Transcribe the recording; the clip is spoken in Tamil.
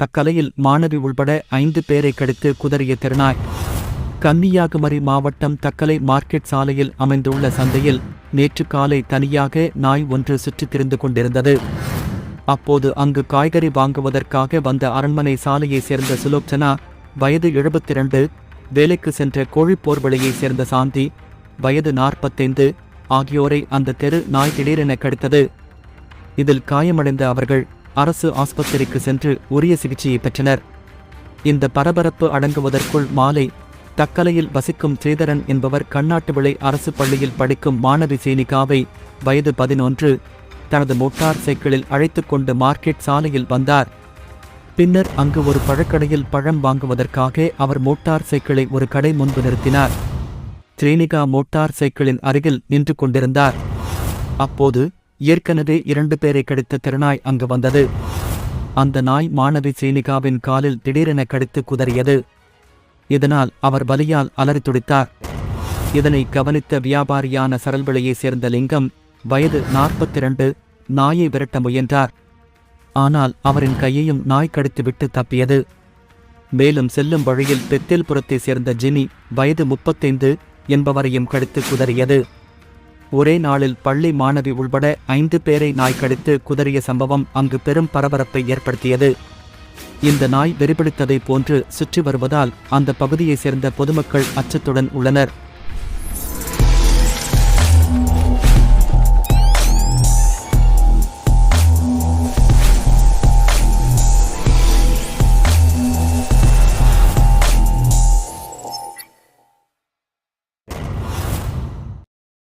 தக்கலையில் மாணவி உள்பட ஐந்து பேரை கடித்து குதறிய திருநாய். கன்னியாகுமரி மாவட்டம் தக்கலை மார்க்கெட் சாலையில் அமைந்துள்ள சந்தையில் நேற்று காலை தனியாக நாய் ஒன்று சுற்றித் திரிந்து கொண்டிருந்தது. அப்போது அங்கு காய்கறி வாங்குவதற்காக வந்த அரண்மனை சாலையைச் சேர்ந்த சுலோச்சனா வயது 72 வேலைக்கு சென்ற கோழிப்போர்வழியைச் சேர்ந்த சாந்தி வயது நாற்பத்தைந்து ஆகியோரை அந்த தெரு நாய் திடீரென கடித்தது. இதில் காயமடைந்த அவர்கள் அரசு ஆஸ்பத்திரிக்கு சென்று உரிய சிகிச்சையை பெற்றனர். இந்த பரபரப்பு அடங்குவதற்குள் மாலை தக்கலையில் வசிக்கும் ஸ்ரீதரன் என்பவர் கண்ணாட்டு விளை அரசு பள்ளியில் படிக்கும் மாணவி சீனிகாவை வயது பதினொன்று தனது மோட்டார் சைக்கிளில் அழைத்து கொண்டு மார்க்கெட் சாலையில் வந்தார். பின்னர் அங்கு ஒரு பழக்கடையில் பழம் வாங்குவதற்காக அவர் மோட்டார் சைக்கிளை ஒரு கடை முன்பு நிறுத்தினார். ஸ்ரீனிகா மோட்டார் சைக்கிளின் அருகில் நின்று கொண்டிருந்தார். அப்போது ஏற்கனவே இரண்டு பேரை கடித்த திருநாய் அங்கு வந்தது. அந்த நாய் மாணவி சீனிகாவின் காலில் திடீரென கடித்து குதறியது. இதனால் அவர் வலியால் அலறி துடித்தார். இதனை கவனித்த வியாபாரியான சரல்விளையைச் சேர்ந்த லிங்கம் வயது 42 நாயை விரட்ட முயன்றார். ஆனால் அவரின் கையையும் நாய் கடித்துவிட்டு தப்பியது. மேலும் செல்லும் வழியில் பெத்தேல்புரத்தைச் சேர்ந்த ஜினி வயது முப்பத்தைந்து என்பவரையும் கடித்து குதறியது. ஒரே நாளில் பள்ளி மாணவி உள்பட ஐந்து பேரை நாய் கடித்து குதறிய சம்பவம் அங்கு பெரும் பரபரப்பை ஏற்படுத்தியது. இந்த நாய் வெறிபிடித்ததைப் போன்று சுற்றி வருவதால் அந்த பகுதியைச் சேர்ந்த பொதுமக்கள் அச்சத்துடன் உள்ளனர்.